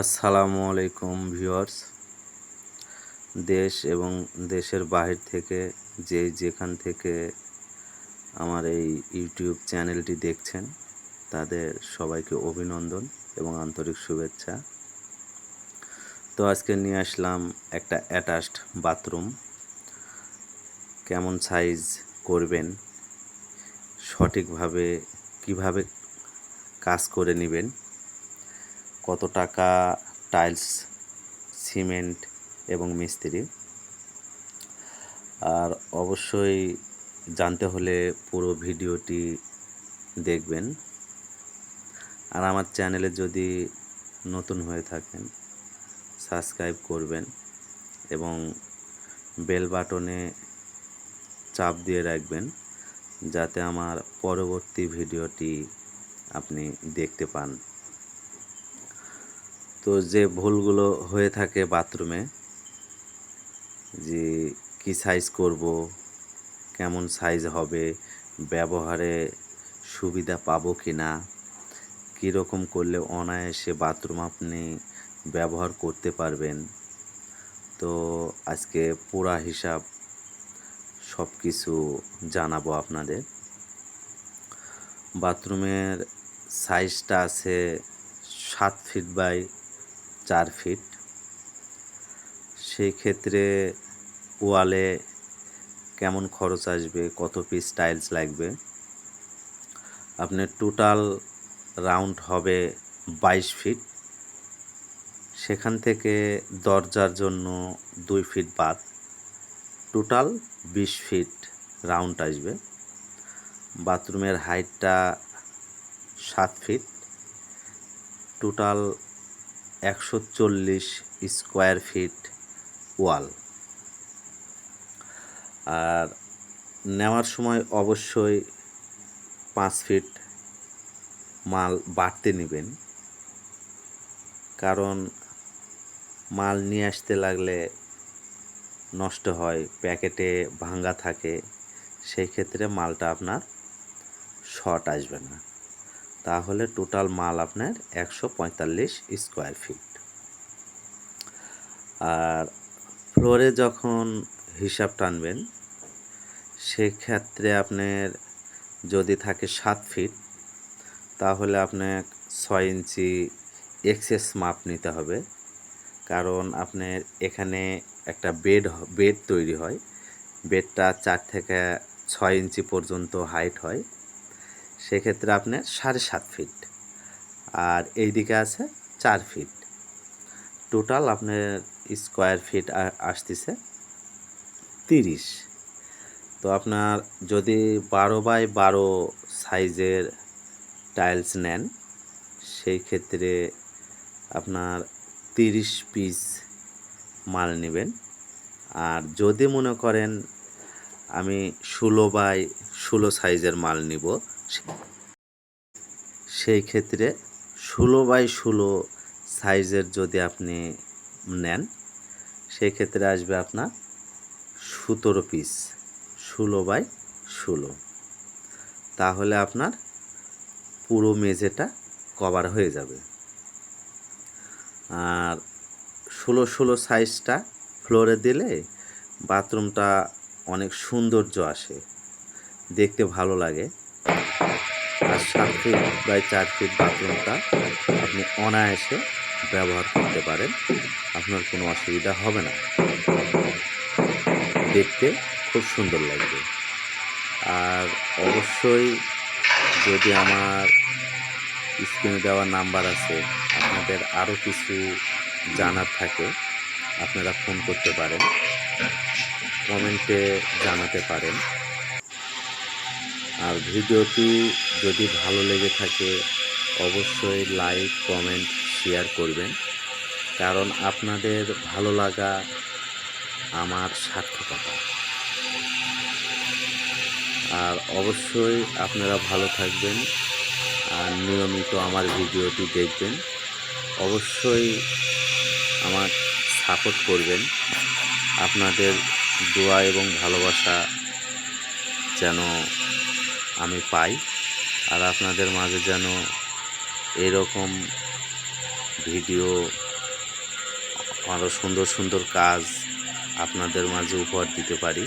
আসসালামু আলাইকুম ভিউয়ার্স। দেশ এবং দেশের বাহির থেকে যে যেখান থেকে আমার এই ইউটিউব চ্যানেলটি দেখছেন, তাদের সবাইকে অভিনন্দন এবং আন্তরিক শুভেচ্ছা। তো আজকে নিয়ে আসলাম একটা অ্যাটাচড বাথরুম। কেমন সাইজ করবেন, সঠিকভাবে কীভাবে কাজ করে নেবেন কত টাকা টাইলস, সিমেন্ট এবং মিস্ত্রি। আর অবশ্যই জানতে হলে পুরো ভিডিওটি দেখবেন। আর আমার চ্যানেলে যদি নতুন হয়ে থাকেন, সাবস্ক্রাইব করবেন এবং বেল বাটনে চাপ দিয়ে রাখবেন যাতে আমার পরবর্তী ভিডিওটি আপনি দেখতে পান। তো যে ভুলগুলো হয়ে থাকে বাথরুমে, যে কি সাইজ করব, কেমন সাইজ হবে, ব্যবহারে সুবিধা পাবো কি না কীরকম করলে অনায়াসে বাথরুম আপনি ব্যবহার করতে পারবেন, তো আজকে পুরা হিসাব সব কিছু জানাব আপনাদের। বাথরুমের সাইজটা আছে সাত ফিট বাই চার ফিট সেই ক্ষেত্রে ওয়ালে কেমন খরচ আসবে? কত পিস টাইলস লাগবে? আপনার টোটাল রাউন্ড হবে বাইশ ফিট সেখান থেকে দরজার জন্য দুই ফিট বাদ। টোটাল বিশ ফিট রাউন্ড আসবে। বাথরুমের হাইটটা সাত ফিট টোটাল একশো চল্লিশ স্কোয়ার ফিট ওয়াল। আর নেওয়ার সময় অবশ্যই পাঁচ ফিট মাল বাড়তে নেবেন। কারণ মাল নিয়ে আসতে লাগলে নষ্ট হয়, প্যাকেটে ভাঙ্গা থাকে, সেই ক্ষেত্রে মালটা আপনার শর্ট আসবে না। তাহলে টোটাল মাল আপনার একশো পঁয়তাল্লিশ স্কোয়ার ফিট। আর ফ্লোরে যখন হিসাব টানবেন, সেক্ষেত্রে আপনার যদি থাকে সাত ফিট, তাহলে আপনার ছয় ইঞ্চি এক্সেস মাপ নিতে হবে। কারণ আপনার এখানে একটা বেড বেড তৈরি হয়। বেডটা চার থেকে ছয় ইঞ্চি পর্যন্ত হাইট হয়। সেক্ষেত্রে আপনার সাড়ে সাত ফিট আর এই দিকে আছে চার ফিট টোটাল আপনার স্কোয়ার ফিট আসতেছে তিরিশ। তো আপনার যদি বারো বাই বারো সাইজের টাইলস নেন সেই ক্ষেত্রে আপনার তিরিশ পিস মাল নেবেন। আর যদি মনে করেন আমি ষোলো বাই ষোলো সাইজের মাল নিব সেই ক্ষেত্রে ষোলো বাই ষোলো সাইজের যদি আপনি নেন, সেই ক্ষেত্রে আসবে আপনার সতেরো পিস ষোলো বাই ষোলো। তাহলে আপনার পুরো মেঝেটা কভার হয়ে যাবে। আর ষোলো ষোলো সাইজটা ফ্লোরে দিলে বাথরুমটা অনেক সৌন্দর্য আসে, দেখতে ভালো লাগে। আর সাত ফিট বাই চার ফিট বাথরুমটা আপনি অনায়াসে ব্যবহার করতে পারেন। আপনার কোনো অসুবিধা হবে না। দেখতে খুব সুন্দর লাগবে। আর অবশ্যই যদি আমার স্ক্রিনে দেওয়া নাম্বার আছে, আপনাদের আরও কিছু জানার থাকে, আপনারা ফোন করতে পারেন। কমেন্টে জানাতে পারেন। আর ভিডিওটি যদি ভালো লেগে থাকে, অবশ্যই লাইক, কমেন্ট, শেয়ার করবেন। কারণ আপনাদের ভালো লাগা আমার সার্থকতা। আর অবশ্যই আপনারা ভালো থাকবেন আর নিয়মিত আমার ভিডিওটি দেখবেন। অবশ্যই আমার সাপোর্ট করবেন। আপনাদের দোয়া এবং ভালোবাসা যেন আমি পাই আর আপনাদের মাঝে যেন এরকম ভিডিও আরও সুন্দর সুন্দর কাজ আপনাদের মাঝে উপহার দিতে পারি।